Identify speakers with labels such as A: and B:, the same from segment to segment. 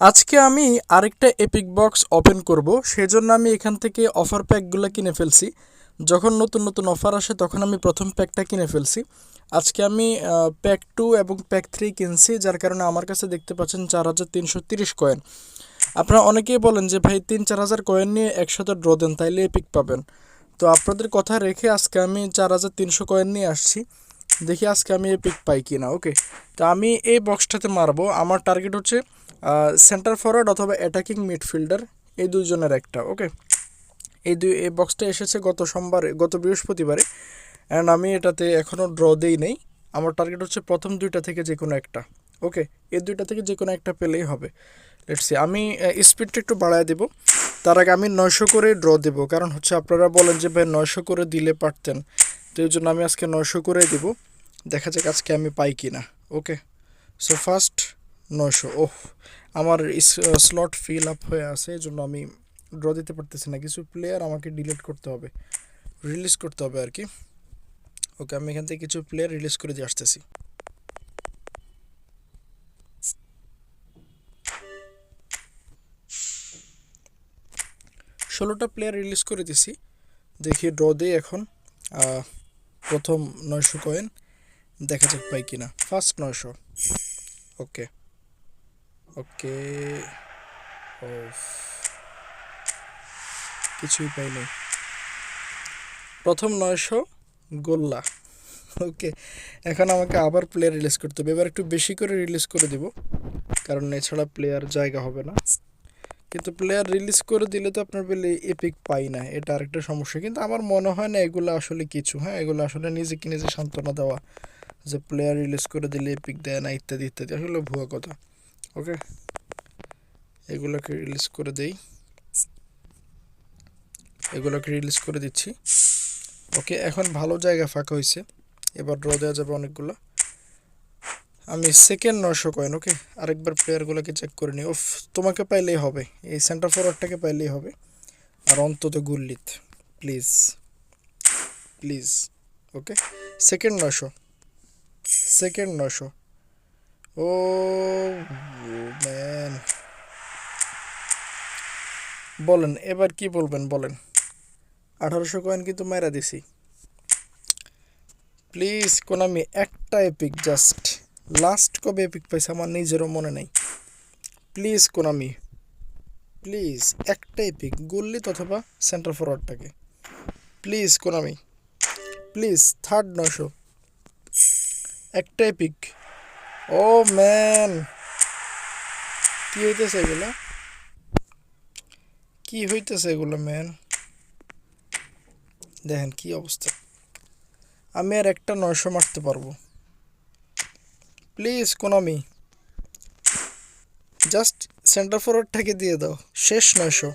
A: আজকে আমি আরেকটা এপিক বক্স ওপেন করব। সেজন্য আমি এখান থেকে অফার প্যাকগুলো কিনে ফেলছি। যখন নতুন নতুন অফার আসে, তখন আমি প্রথম প্যাকটা কিনে ফেলছি। আজকে আমি প্যাক টু এবং প্যাক থ্রি কিনছি, যার কারণে আমার কাছে দেখতে পাচ্ছেন চার হাজার তিনশো তিরিশ কয়েন আপনারা অনেকেই বলেন যে, ভাই, তিন চার হাজার কয়েন নিয়ে একসাথে ড্র দেন, তাইলে এপিক পাবেন। তো আপনাদের কথা রেখে আজকে আমি চার হাজার তিনশো কয়েন নিয়ে আসছি। দেখি আজকে আমি এপিক পাই কিনা ওকে তো আমি এই বক্সটাতে মারবো। আমার টার্গেট হচ্ছে সেন্টার ফরওয়ার্ড অথবা অ্যাটাকিং মিডফিল্ডার এই দুজনের একটা ওকে এই দুই, এই বক্সটা এসেছে গত সোমবারে, গত বৃহস্পতিবারে অ্যান্ড আমি এটাতে এখনও ড্র দেই নেই। আমার টার্গেট হচ্ছে প্রথম দুইটা থেকে যে কোনো একটা ওকে এই দুইটা থেকে যে কোনো একটা পেলেই হবে। লেটসি আমি স্পিডটা একটু বাড়ায় দেবো। তার আগে আমি নয়শো করে ড্র দেবো, কারণ হচ্ছে আপনারা বলেন যে, ভাই, নয়শো করে দিলে পারতেন। তো এই জন্য আমি আজকে নয়শো করে দিব। দেখা যাক আজকে আমি পাই কি না ওকে সো ফার্স্ট নয়শো। ওহ, আমার স্লট ফিল আপ হয়ে আছে এই জন্য আমি ড্র দিতে পারতেছি না। কিছু প্লেয়ার আমাকে ডিলিট করতে হবে রিলিজ করতে হবে আর কি। ওকে, আমি এখান থেকে কিছু প্লেয়ার রিলিজ করে দিয়ে আসতেছি। ষোলোটা প্লেয়ার রিলিজ করে দিছি। দেখি ড্র দিই এখন। প্রথম নয়শো কয়েন দেখা যাক পাই কিনা। ফার্স্ট নয়শো। ওকে। ওকে ও কিছুই পাইনি। প্রথম নয়শো গোল্লা। ওকে এখন আমাকে আবার প্লেয়ার রিলিজ করতে হবে। এবার একটু বেশি করে রিলিজ করে দিব। কারণ এছাড়া প্লেয়ার জায়গা হবে না। কিন্তু প্লেয়ার রিলিজ করে দিলে তো আপনার বলে এপিক পাই না। এটা আরেকটা সমস্যা। কিন্তু আমার মনে হয় না এগুলো আসলে কিছু। হ্যাঁ এগুলো আসলে নিজেকে নিজে সান্ত্বনা দেওয়া। যে প্লেয়ার রিলিজ করে দিলে এপিক দেয় না, ইত্যাদি ইত্যাদি। আসলে ভুয়া কথা। ওকে? এগুলোকে রিলিজ করে দেই। এগুলোকে রিলিজ করে দিচ্ছি। ওকে, এখন ভালো জায়গা ফাঁকা হয়েছে এবার ড্র দেওয়া যাবে অনেকগুলো। আমি সেকেন্ড নশো কয়েন ওকে? আরেকবার প্লেয়ারগুলোকে চেক করে নিই। ওফ তোমাকে পাইলেই হবে। এই সেন্টার ফরওয়ার্ডটাকে পাইলেই হবে। আর অন্তত Gullit please please okay? Second নশো সেকেন্ড নশো ও ম্যান বলেন, এবার কি বলবেন, বলেন। আঠারোশো কয়েন কিন্তু মেরা দিছি। প্লিজ কোনামি একটা এপিক জাস্ট লাস্ট কবে এপিক পাইছে আমার নিজেরও মনে নেই। প্লিজ কোনামি প্লিজ একটা এপিক গুল্লি অথবা সেন্টার ফরওয়ার্ডটাকে প্লিজ কোনামি প্লিজ থার্ড নশো একটা এপিক ও ম্যান কি হইতেছে এগুলো? কি হইতেছে এগুলো ম্যান দেখেন কি অবস্থা। আমি আর একটা নয়শো মারতে পারব। প্লিজ কোনামি জাস্ট সেন্টার ফরওয়ার্ডটাকে দিয়ে দাও। শেষ নয়শো।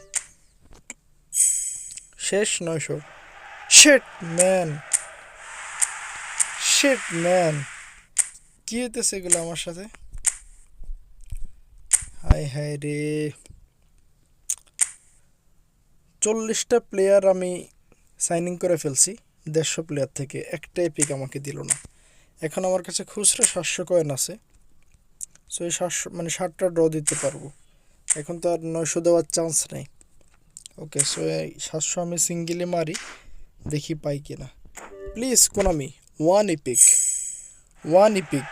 A: শেষ নয়শো। শেট ম্যান শেট ম্যান কি হইতেছে এগুলো আমার সাথে। হাই হাই রে। চল্লিশটা প্লেয়ার আমি সাইনিং করে ফেলছি, দেড়শো প্লেয়ার থেকে। একটাই পিক আমাকে দিল না। এখন আমার কাছে খুচরা সাতশো কয়েন আছে। সো এই সাতশো মানে ষাটটা ড্র দিতে পারব। এখন তো আর নয়শো দেওয়ার চান্স নেই। ওকে সো এই সাতশো আমি সিঙ্গেলে মারি, দেখি পাই কিনা। Please Konami one epic one epic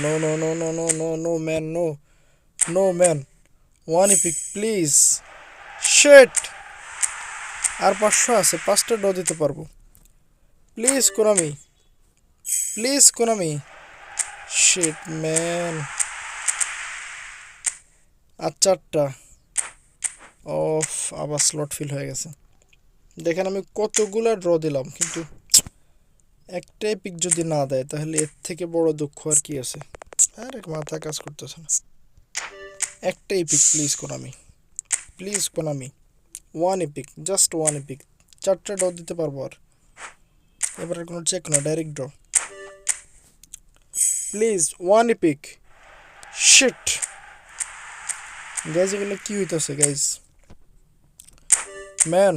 A: no no no no no no no man no no man one epic please shit আর পাঁচশো আছে, পাঁচটা ড্র দিতে পারব। Please Konami please Konami shit man আর চারটা। অফ আবার স্লট ফিল হয়ে গেছে। দেখেন আমি কতগুলা ড্র দিলাম, কিন্তু একটাই পিক যদি না দেয়, তাহলে এর থেকে বড় দুঃখ আর কি আছে? আর মাথা কাজ করতেছে না। একটাই epic please Konami please Konami one epic just one epic চারটা ড্র দিতে পারব আর। এবার কোনো চেক না direct draw please one epic shit guys এগুলো কি হইতেছে guys man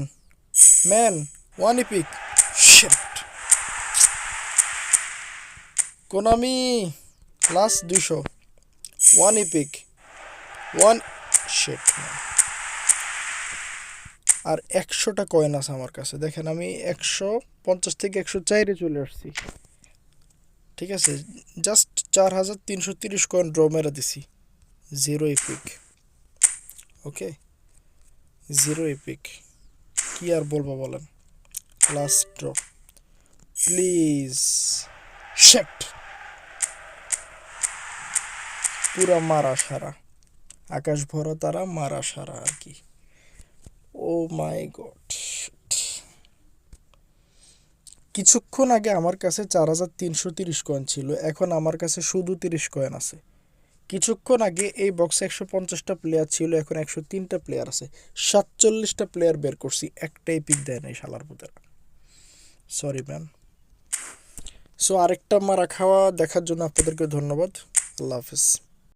A: man one epic shit Konami last দুশো। ওয়ান ইপিক ওয়ান শেট আর একশোটা কয়েন আছে আমার কাছে। দেখেন আমি একশো পঞ্চাশ থেকে একশো চাইরে চলে আসছি। ঠিক আছে? জাস্ট চার হাজার তিনশো তিরিশ কয়েন ড্র মেরে দিছি। Zero epic okay zero epic কি আর বলব বলেন? লাস্ট ড্র প্লিজ শেট পুরা মারা সারা আকাশ ভরা তারা মারা সারা আর কি। ও মাই গড কিছুক্ষণ আগে আমার কাছে চার হাজার তিনশো তিরিশ কয়েন ছিল, এখন আমার কাছে শুধু তিরিশ কয়েন আছে। কিছুক্ষণ আগে এই বক্সে একশো পঞ্চাশটা প্লেয়ার ছিল, এখন একশো তিনটা প্লেয়ার আছে। সাতচল্লিশটা প্লেয়ার বের করছি, একটাই পিক দেয় নাই শালার পুতেরা। সরি ম্যান সো আরেকটা মারা খাওয়া দেখার জন্য আপনাদেরকে ধন্যবাদ। আল্লাহ হাফিজ।